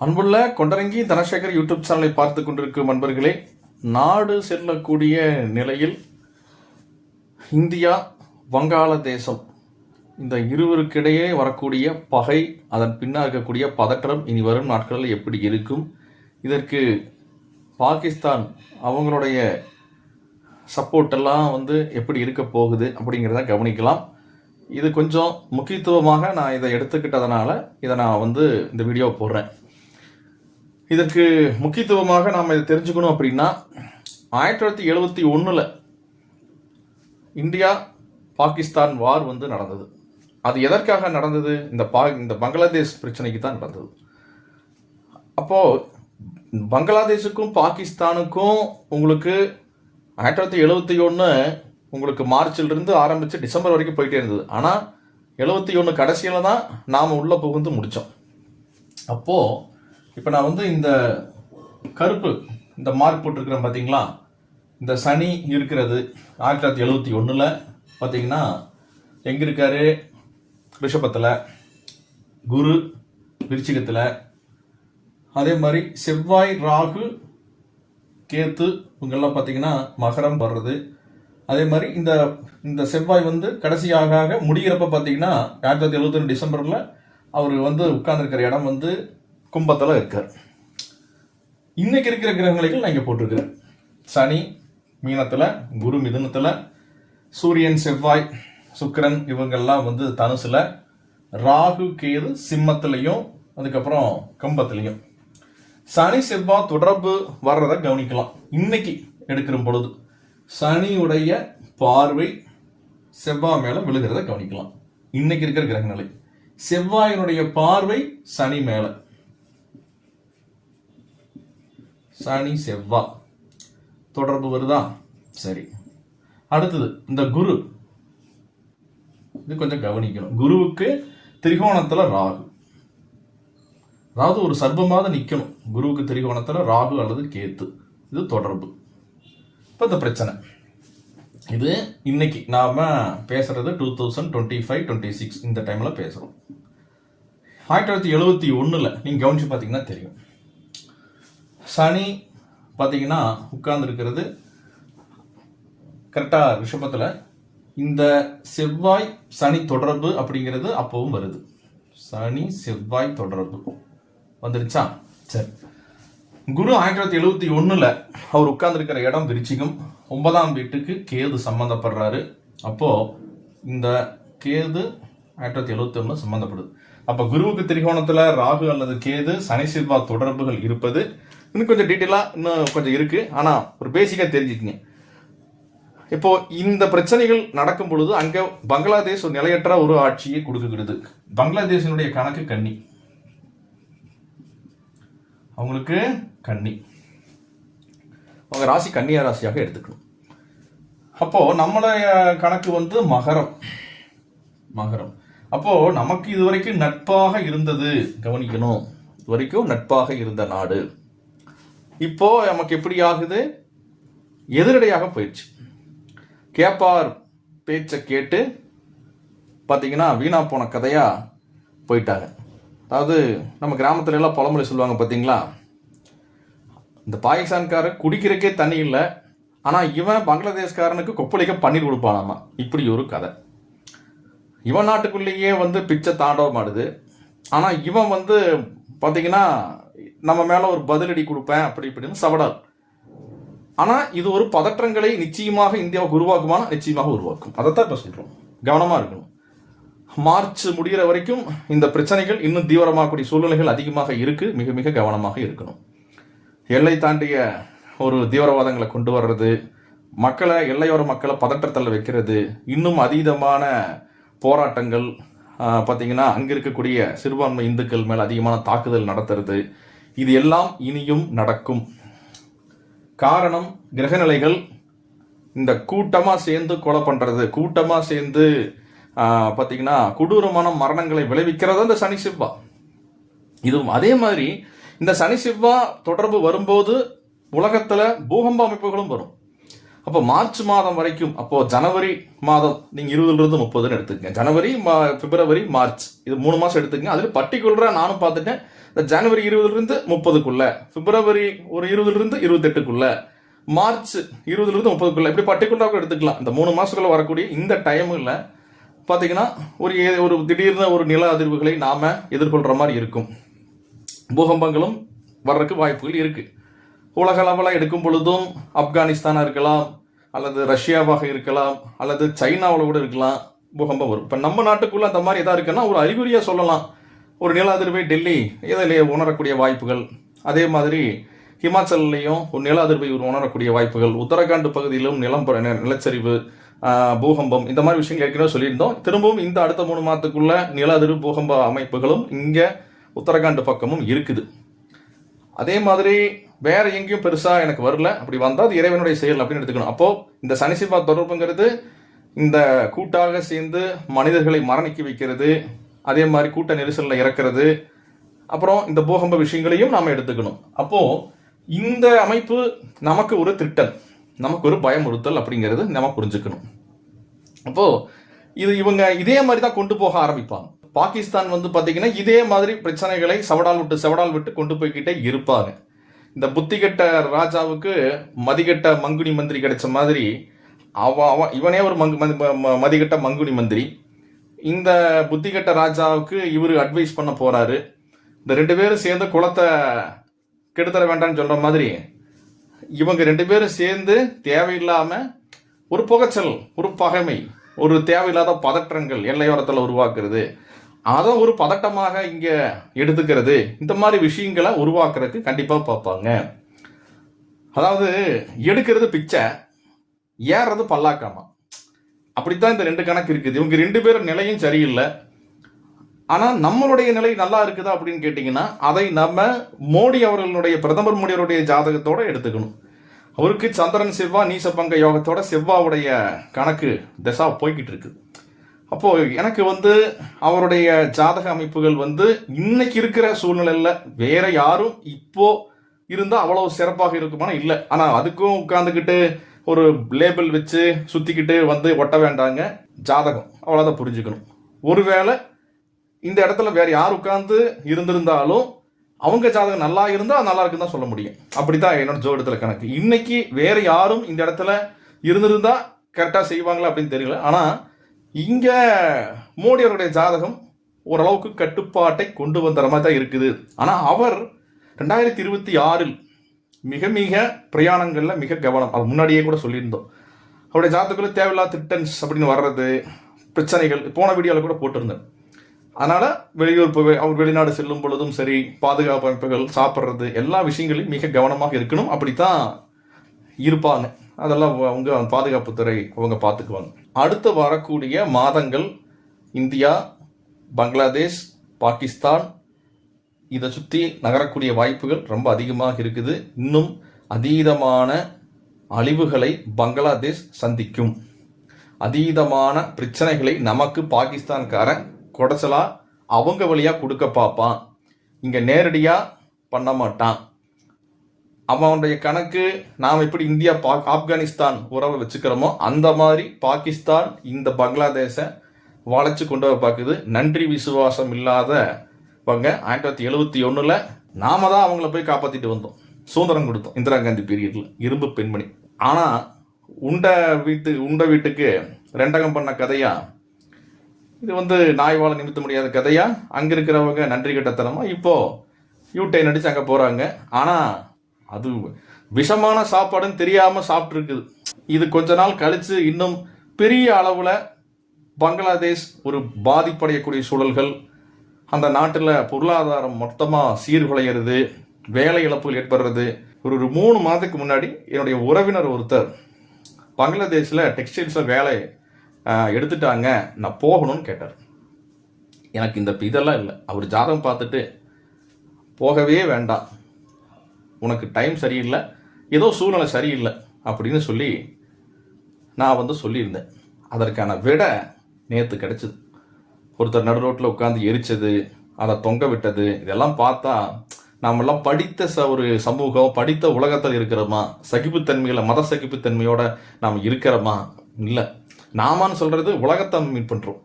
அன்புள்ள கொண்டரங்கி தனசேகர் யூடியூப் சேனலை பார்த்து கொண்டிருக்கும் அன்பர்களே நாடு செல்லக்கூடிய நிலையில் இந்தியா வங்காளதேசம் இந்த இருவருக்கிடையே வரக்கூடிய பகை அதன் பின்னா இருக்கக்கூடிய பதற்றம் இனி வரும் நாட்களில் எப்படி இருக்கும்? இதற்கு பாகிஸ்தான் அவங்களுடைய சப்போர்ட் எல்லாம் வந்து எப்படி இருக்க போகுது அப்படிங்கிறத கவனிக்கலாம். இது கொஞ்சம் முக்கியத்துவமாக நான் இதை எடுத்துக்கிட்டதுனால இதை நான் வந்து இந்த வீடியோ போடுறேன். இதற்கு முக்கியத்துவமாக நாம் இதை தெரிஞ்சுக்கணும் அப்படின்னா ஆயிரத்தி தொள்ளாயிரத்தி எழுபத்தி ஒன்றில் இந்தியா பாகிஸ்தான் வார் வந்து நடந்தது. அது எதற்காக நடந்தது? இந்த பா இந்த பங்களாதேஷ் பிரச்சனைக்கு தான் நடந்தது. அப்போது பங்களாதேஷுக்கும் பாகிஸ்தானுக்கும் உங்களுக்கு ஆயிரத்தி தொள்ளாயிரத்தி எழுபத்தி ஒன்று உங்களுக்கு மார்ச்சிலிருந்து ஆரம்பித்து டிசம்பர் வரைக்கும் போயிட்டே இருந்தது. ஆனால் எழுபத்தி ஒன்று கடைசியில் தான் நாம் உள்ளே புகுந்து முடித்தோம் அப்போது இப்போ நான் வந்து இந்த கருப்பு இந்த மார்க் போட்டிருக்கிறேன் பார்த்தீங்களா இந்த சனி இருக்கிறது ஆயிரத்தி தொள்ளாயிரத்தி எழுபத்தி ஒன்றில் பார்த்தீங்கன்னா எங்கே இருக்காரு? ரிஷபத்தில் குரு விருச்சிகத்தில். அதே மாதிரி செவ்வாய் ராகு கேத்து இவங்கெல்லாம் பார்த்தீங்கன்னா மகரம் வர்றது. அதே மாதிரி இந்த இந்த செவ்வாய் வந்து கடைசியாக ஆக முடிகிறப்ப பார்த்தீங்கன்னா ஆயிரத்தி தொள்ளாயிரத்தி எழுபத்தி டிசம்பரில் அவர் வந்து உட்கார்ந்துருக்கிற இடம் வந்து கும்பத்தில் இருக்கார் இன்னைக்கு இருக்கிற கிரகங்களைகள் நான் இங்கே போட்டிருக்கிறேன். சனி மீனத்தில் குரு மிதுனத்தில் சூரியன் செவ்வாய் சுக்கிரன் இவங்கெல்லாம் வந்து தனுசில் ராகு கேது சிம்மத்திலையும் அதுக்கப்புறம் கம்பத்திலையும். சனி செவ்வாய் தொடர்பு வர்றதை கவனிக்கலாம். இன்னைக்கு எடுக்கிற பொழுது சனியுடைய பார்வை செவ்வாய் மேலே விழுகிறத கவனிக்கலாம். இன்னைக்கு இருக்கிற கிரகநிலை. செவ்வாயினுடைய பார்வை சனி மேலே. சனி செவ்வா. தொடர்பு வருதா? சரி. அடுத்தது இந்த குரு. இது கொஞ்சம் கவனிக்கணும். குருவுக்கு திரிகோணத்துல ராகு. அதாவது ஒரு சர்பமாக நிற்கணும் குருவுக்கு திரிகோணத்துல ராகு அல்லது கேத்து. இது தொடர்பு. இப்போ இந்த பிரச்சனை. இது இன்னைக்கு நாம் பேசுறது two thousand twenty five twenty six இந்த டைமில் பேசுகிறோம் ஆயிரத்தி தொள்ளாயிரத்தி எழுபத்தி ஒன்றில் நீங்கள் கவனிச்சு பார்த்தீங்கன்னா தெரியும். சனி பார்த்தீங்கன்னா உட்கார்ந்துருக்கிறது. கரெக்டாக ரிஷபத்தில். இந்த செவ்வாய் சனி தொடர்பு அப்படிங்கிறது அப்பவும் வருது. சனி செவ்வாய் தொடர்பு. வந்துருச்சா? சரி. குரு ஆயிரத்தி தொள்ளாயிரத்தி எழுபத்தி ஒன்றில் அவர் உட்கார்ந்துருக்கிற இடம் விருச்சிகம். ஒன்பதாம் வீட்டுக்கு கேது சம்மந்தப்படுறாரு அப்போது இந்த கேது ஆயிரத்தி தொள்ளாயிரத்தி எழுபத்தி ஒன்று சம்மந்தப்படுது அப்போ குருவுக்கு திரிகோணத்தில் ராகு அல்லது கேது சனி செவ்வாய் தொடர்புகள் இருப்பது இன்னும் கொஞ்சம் டீட்டெயிலாக இன்னும் கொஞ்சம் இருக்குது ஆனால் ஒரு பேசிக்காக தெரிஞ்சுக்கங்க. இப்போது இந்த பிரச்சனைகள் நடக்கும் பொழுது அங்கே பங்களாதேஷ் ஒரு நிலையற்ற ஒரு ஆட்சியை கொடுக்குகிறது. பங்களாதேஷினுடைய கணக்கு கண்ணி அவங்களுக்கு கன்னி. அவங்க ராசி கன்னியா ராசியாக எடுத்துக்கணும். அப்போது நம்மளுடைய கணக்கு வந்து மகரம். மகரம். அப்போது நமக்கு இதுவரைக்கும் நட்பாக இருந்தது. கவனிக்கணும். இதுவரைக்கும் நட்பாக இருந்த நாடு. இப்போ நமக்கு எப்படி ஆகுது? எதிரடையாக போயிடுச்சு. கேப்பார் பேச்சை கேட்டு பார்த்தீங்கன்னா வீணா போன கதையாக போயிட்டாங்க அதாவது நம்ம கிராமத்துல எல்லாம் பழமொழி சொல்லுவாங்க பார்த்தீங்களா இந்த பாகிஸ்தான்கார குடிக்கிறக்கே தண்ணி இல்லை. ஆனால் இவன் பங்களாதேஷ்காரனுக்கு கொப்பளிக்க பன்னீர் கொடுப்பானாமா? இப்படி ஒரு கதை. இவன் நாட்டுக்குள்ளேயே வந்து பிச்சை தாண்டவம் ஆடுது ஆனால் இவன் வந்து பார்த்தீங்கன்னா நம்ம மேலே ஒரு பதிலடி கொடுப்பேன் அப்படி இப்படின்னு சவடால் ஆனால் இது ஒரு பதற்றங்களை நிச்சயமாக இந்தியாவுக்கு உருவாக்குமானா நிச்சயமாக உருவாக்கும். அதைத்தான் இப்போ சொல்கிறோம் கவனமாக இருக்கணும். மார்ச் முடிகிற வரைக்கும் இந்த பிரச்சனைகள் இன்னும் தீவிரமாகக்கூடிய சூழ்நிலைகள் அதிகமாக இருக்கு. மிக மிக கவனமாக இருக்கணும். எல்லை தாண்டிய ஒரு தீவிரவாதங்களை கொண்டு வர்றது மக்களை எல்லையோர மக்களை பதற்றத்தில் வைக்கிறது இன்னும் அதீதமான போராட்டங்கள் பார்த்தீங்கன்னா அங்கே இருக்கக்கூடிய சிறுபான்மை இந்துக்கள் மேல் அதிகமான தாக்குதல் நடத்துறது இது எல்லாம் இனியும் நடக்கும். காரணம் கிரகநிலைகள் இந்த கூட்டமாக சேர்ந்து கொலை பண்ணுறது கூட்டமாக சேர்ந்து பார்த்திங்கன்னா பார்த்தீங்கன்னா கொடூரமான மரணங்களை விளைவிக்கிறது இந்த சனி செவ்வா. இதுவும் அதே மாதிரி இந்த சனி செவ்வா தொடர்பு வரும்போது உலகத்தில் பூகம்ப அமைப்புகளும் வரும். அப்போ மார்ச் மாதம் வரைக்கும் அப்போ ஜனவரி மாதம் நீங்க இருபதுல இருந்து முப்பதுன்னு எடுத்துக்கங்க. ஜனவரி மா- பிப்ரவரி மார்ச். இது மூணு மாசம் எடுத்துக்கங்க. அதுல பர்டிகுலரா நானும் பார்த்துட்டேன். இந்த ஜனவரி இருபதுல இருந்து முப்பதுக்குள்ள பிப்ரவரி ஒரு இருபதுல இருந்து இருபத்தெட்டுக்குள்ள மார்ச் இருபதுல இருந்து முப்பதுக்குள்ள இப்படி பர்டிகுலராக எடுத்துக்கலாம். இந்த மூணு மாசத்துக்குள்ள வரக்கூடிய இந்த டைமில் பார்த்தீங்கன்னா ஒரு ஏ- ஒரு திடீர்னு ஒரு நில அதிர்வுகளை நாம எதிர்கொள்ற மாதிரி இருக்கும். பூகம்பங்களும் வர்றதுக்கு வாய்ப்புகள் இருக்கு. உலகளவில் எடுக்கும் பொழுதும் ஆப்கானிஸ்தானாக இருக்கலாம் அல்லது ரஷ்யாவாக இருக்கலாம் அல்லது சைனாவில் கூட இருக்கலாம் பூகம்பம் வரும். இப்போ நம்ம நாட்டுக்குள்ளே அந்த மாதிரி எதா இருக்குன்னா ஒரு அறிகுறியாக சொல்லலாம். ஒரு நில அதிர்வை டெல்லி இதில் உணரக்கூடிய வாய்ப்புகள். அதே மாதிரி ஹிமாச்சல்லையும் ஒரு நில அதிர்வை உணரக்கூடிய வாய்ப்புகள். உத்தரகாண்ட் பகுதியிலும் நிலம் நிலச்சரிவு பூகம்பம் இந்த மாதிரி விஷயங்கள் ஏற்கனவே சொல்லியிருந்தோம். திரும்பவும் இந்த அடுத்த மூணு மாதத்துக்குள்ள நில அதிர்வு பூகம்ப அமைப்புகளும் இங்கே உத்தரகாண்ட் பக்கமும் இருக்குது. அதே மாதிரி வேற எங்கேயும் பெருசா எனக்கு வரல. அப்படி வந்தால் அது இறைவனுடைய செயல் அப்படின்னு எடுத்துக்கணும். அப்போ இந்த சனிசிவா தொடர்புங்கிறது இந்த கூட்டாக சேர்ந்து மனிதர்களை மரணிக்க வைக்கிறது அதே மாதிரி கூட்ட நெரிசலில் இறக்கிறது அப்புறம் இந்த பூகம்ப விஷயங்களையும் நாம் எடுத்துக்கணும். அப்போ இந்த அமைப்பு நமக்கு ஒரு திட்டம் நமக்கு ஒரு பயமுறுத்தல் அப்படிங்கிறது நம்ம புரிஞ்சுக்கணும். அப்போ இது இவங்க இதே மாதிரி தான் கொண்டு போக ஆரம்பிப்பாங்க. பாகிஸ்தான் வந்து பார்த்தீங்கன்னா இதே மாதிரி பிரச்சனைகளை செவடால் விட்டு செவடால் விட்டு கொண்டு போய்கிட்டே இருப்பாங்க. இந்த புத்திகெட்ட ராஜாவுக்கு மதிகெட்ட மங்குனி மந்திரி கிடைச்ச மாதிரி அவ அவ இவனே ஒரு மங்கு மதி- மதிகெட்ட மங்குனி மந்திரி. இந்த புத்திகெட்ட ராஜாவுக்கு இவர் அட்வைஸ் பண்ண போறாரு. இந்த ரெண்டு பேரும் சேர்ந்து குளத்தை கெடுத்தர வேண்டாம்னு சொல்ற மாதிரி இவங்க ரெண்டு பேரும் சேர்ந்து தேவையில்லாம ஒரு புகைச்சல் ஒரு பகைமை ஒரு தேவையில்லாத பதற்றங்கள் எல்லையோரத்தில் உருவாக்குறது. அதை ஒரு பதட்டமாக இங்கே எடுத்துக்கிறது. இந்த மாதிரி விஷயங்களை உருவாக்குறதுக்கு கண்டிப்பாக பார்ப்பாங்க. அதாவது எடுக்கிறது பிச்சை ஏறுறது பல்லாக்காமா? அப்படித்தான் இந்த ரெண்டு கணக்கு இருக்குது. இவங்க ரெண்டு பேரும் நிலையும் சரியில்லை. ஆனால் நம்மளுடைய நிலை நல்லா இருக்குதா அப்படின்னு கேட்டிங்கன்னா அதை நம்ம மோடி அவர்களுடைய பிரதமர் மோடி அவருடைய எடுத்துக்கணும். அவருக்கு சந்திரன் செவ்வா நீசபங்க யோகத்தோட செவ்வாவுடைய கணக்கு திசா போய்கிட்டு இருக்குது அப்போ எனக்கு வந்து அவருடைய ஜாதக அமைப்புகள் வந்து இன்னைக்கு இருக்கிற சூழ்நிலையில வேற யாரும் இப்போ இருந்தால் அவ்வளவு சிறப்பாக இருக்குமானா இல்லை. ஆனால் அதுக்கும் உட்காந்துக்கிட்டு ஒரு லேபிள் வச்சு சுத்திக்கிட்டு வந்து ஒட்ட வேண்டாங்க ஜாதகம். அவ்வளோதான் புரிஞ்சுக்கணும். ஒருவேளை இந்த இடத்துல வேற யார் உட்காந்து இருந்திருந்தாலும் அவங்க ஜாதகம் நல்லா இருந்தால் நல்லா இருக்குன்னு தான் சொல்ல முடியும். அப்படித்தான் என்னோட ஜோடத்தில் கணக்கு. இன்னைக்கு வேற யாரும் இந்த இடத்துல இருந்திருந்தா கரெக்டாக செய்வாங்களா அப்படின்னு தெரியல. ஆனால் இங்க மோடி அவருடைய ஜாதகம் ஓரளவுக்கு கட்டுப்பாட்டை கொண்டு வந்த மாதிரி தான் இருக்குது. ஆனால் அவர் ரெண்டாயிரத்தி இருபத்தி ஆறில் மிக மிக பிரயாணங்களில் மிக கவனம். அது முன்னாடியே கூட சொல்லியிருந்தோம். அவருடைய ஜாதகத்தில் தேவையில்லாத திட்டன்ஸ் அப்படின்னு வர்றது பிரச்சனைகள் போன வீடியோவில் கூட போட்டிருந்தேன். அதனால் வெளியூர் போய் அவர் வெளிநாடு செல்லும் பொழுதும் சரி பாதுகாப்பு அமைப்புகள் சாப்பிட்றது எல்லா விஷயங்களையும் மிக கவனமாக இருக்கணும். அப்படித்தான் இருப்பாங்க. அதெல்லாம் அவங்க பாதுகாப்புத்துறை அவங்க பார்த்துக்குவாங்க. அடுத்து வரக்கூடிய மாதங்கள் இந்தியா பங்களாதேஷ் பாகிஸ்தான் இதை சுற்றி நகரக்கூடிய வாய்ப்புகள் ரொம்ப அதிகமாக இருக்குது. இன்னும் அதீதமான அழிவுகளை பங்களாதேஷ் சந்திக்கும். அதீதமான பிரச்சனைகளை நமக்கு பாகிஸ்தான்காரன் குடைச்சலா அவங்க வழியாக கொடுக்க பார்ப்பான் இங்கே நேரடியாக பண்ண மாட்டான். அவனுடைய கணக்கு நாம் எப்படி இந்தியா பா ஆப்கானிஸ்தான் உறவை வச்சுக்கிறோமோ அந்த மாதிரி பாகிஸ்தான் இந்த பங்களாதேஷை வளைச்சு கொண்டு வர பார்க்குது. நன்றி விசுவாசம் இல்லாதவங்க ஆயிரத்தி தொள்ளாயிரத்தி எழுபத்தி ஒன்றில் நாம தான் அவங்கள போய் காப்பாற்றிட்டு வந்தோம். சுதந்திரம் கொடுத்தோம் இந்திரா காந்தி பீரியடில் இரும்பு பெண்மணி. ஆனால் உண்ட வீட்டு உண்ட வீட்டுக்கு ரெண்டகம் பண்ண கதையா? இது வந்து நாய் வாழ நிமித்த முடியாத கதையா? அங்கே இருக்கிறவங்க நன்றி கட்டத்தனமா? இப்போ யூடைன் அடித்து அங்கே போகிறாங்க ஆனால் அது விஷமான சாப்பாடுன்னு தெரியாமல் சாப்பிட்ருக்குது இது கொஞ்ச நாள் கழித்து இன்னும் பெரிய அளவில் பங்களாதேஷ் ஒரு பாதிப்படையக்கூடிய சூழல்கள் அந்த நாட்டில் பொருளாதாரம் மொத்தமாக சீர்குலையிறது வேலை இழப்புகள் ஏற்படுறது. ஒரு ஒரு மூணு மாதத்துக்கு முன்னாடி என்னுடைய உறவினர் ஒருத்தர் பங்களாதேஷில் டெக்ஸ்டைல்ஸில் வேலை எடுத்துட்டாங்க. நான் போகணும்னு கேட்டார். எனக்கு இந்த இதெல்லாம் இல்லை. அவர் ஜாதகம் பார்த்துட்டு போகவே வேண்டாம். உனக்கு டைம் சரியில்லை ஏதோ சூழ்நிலை சரியில்லை அப்படின்னு சொல்லி நான் வந்து சொல்லியிருந்தேன். அதற்கான விட நேற்று கிடச்சிது. ஒருத்தர் நடு ரோட்டில் உட்காந்து எரிச்சது அதை தொங்க விட்டது இதெல்லாம் பார்த்தா நாமெல்லாம் படித்த ச ஒரு சமூகம் படித்த உலகத்தில் இருக்கிறோமா? சகிப்புத்தன்மையில் மத சகிப்புத்தன்மையோட நாம் இருக்கிறோமா? இல்லை. நாமான்னு சொல்கிறது உலகத்தை மீட் பண்ணுறோம்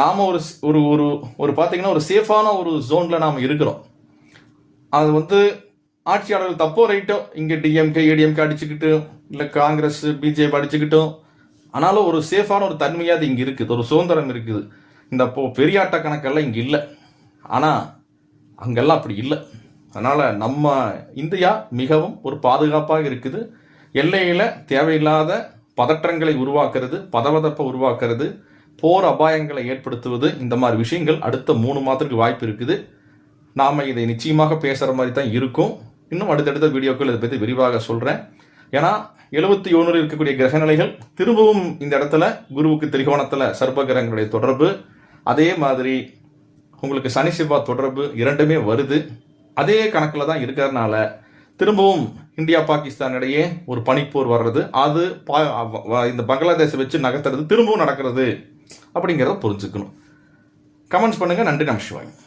நாம ஒரு ஒரு ஒரு ஒரு பார்த்தீங்கன்னா ஒரு சேஃபான ஒரு ஜோனில் நாம் இருக்கிறோம். அது வந்து ஆட்சியாளர்கள் தப்போ ரைட்டோ இங்கே டிஎம்கே ஏடிஎம்கே அடிச்சுக்கிட்டு இல்லை காங்கிரஸ் பிஜேபி அடிச்சுக்கிட்டும். ஆனாலும் ஒரு சேஃபான ஒரு தன்மையாக அது இங்கே இருக்குது. ஒரு சுதந்திரம் இருக்குது. இந்த இப்போ பெரியாட்ட கணக்கெல்லாம் இங்கே இல்லை. ஆனால் அங்கெல்லாம் அப்படி இல்லை. அதனால் நம்ம இந்தியா மிகவும் ஒரு பாதுகாப்பாக இருக்குது. எல்லையில் தேவையில்லாத பதற்றங்களை உருவாக்குறது பதவதப்பை உருவாக்குறது போர் அபாயங்களை ஏற்படுத்துவது இந்த மாதிரி விஷயங்கள் அடுத்த மூணு மாதத்துக்கு வாய்ப்பு இருக்குது. நாம் இதை நிச்சயமாக பேசுகிற மாதிரி தான் இருக்கும். இன்னும் அடுத்தடுத்த வீடியோக்கள் இதை பற்றி விரிவாக சொல்கிறேன் ஏன்னா எழுபத்தி ஒன்றில் இருக்கக்கூடிய கிரகநிலைகள் திரும்பவும் இந்த இடத்துல குருவுக்கு திரிகோணத்தில் சர்ப்பகிரகங்களுடைய தொடர்பு. அதே மாதிரி உங்களுக்கு சனி செவ்வாய் தொடர்பு இரண்டுமே வருது. அதே கணக்கில் தான் இருக்கிறதுனால திரும்பவும் இந்தியா பாகிஸ்தான் இடையே ஒரு பனிப்போர் வர்றது. அது பா இந்த பங்களாதேஷை வச்சு நகர்த்துறது திரும்பவும் நடக்கிறது அப்படிங்கிறத புரிஞ்சுக்கணும். கமெண்ட்ஸ் பண்ணுங்கள் நன்றி நமசிவாய்